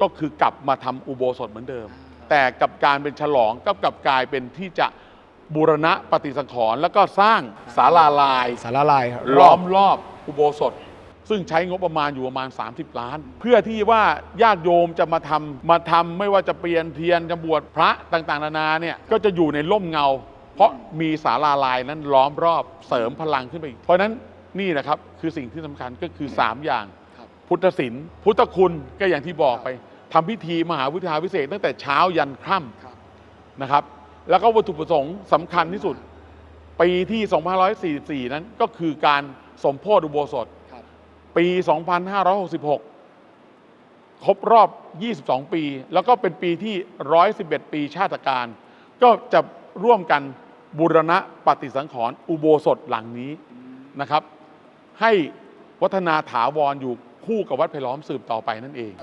ก็คือกลับมาทำอุโบสถเหมือนเดิม แต่กับการเป็นฉลองก็กลับกลายเป็นที่จะบูรณะปฏิสังขรณ์แล้วก็สร้างศาลาลาย สารลายครับล้อมรอบอุโบสถ ซึ่งใช้งบประมาณอยู่ประมาณ 30 ล้าน เพื่อที่ว่าญาติโยมจะมาทำมาทำไม่ว่าจะเปลี่ยนเทียนจะบวชพระต่างๆ นานาเนี่ยก็จะอยู่ในร่มเงา เพราะมีศาลาลายนั้นล้อมรอบเสริมพลังขึ้นไปอีก เพราะฉะนั้นนี่นะครับคือสิ่งที่สำคัญก็คือ 3 อย่างครับ พุทธศิลป์พุทธคุณก็อย่างที่บอกไปทำพิธีมหาพุทธาพิเศษกตั้งแต่เช้ายันค่ำครับนะครับ แล้วก็วัตถุประสงค์สำคัญที่สุด ปีที่ 2544 นั้นก็คือการสมโพธิอุโบสถครับปี 2566 ครบรอบ 22 ปี แล้วก็เป็นปีที่ 111 ปีชาติการ ก็จะร่วมกันบูรณะปฏิสังขรณ์อุโบสถหลังนี้นะครับ ให้วัฒนาถาวรอยู่ คู่กับวัดไผ่ล้อมสืบต่อไปนั่นเอง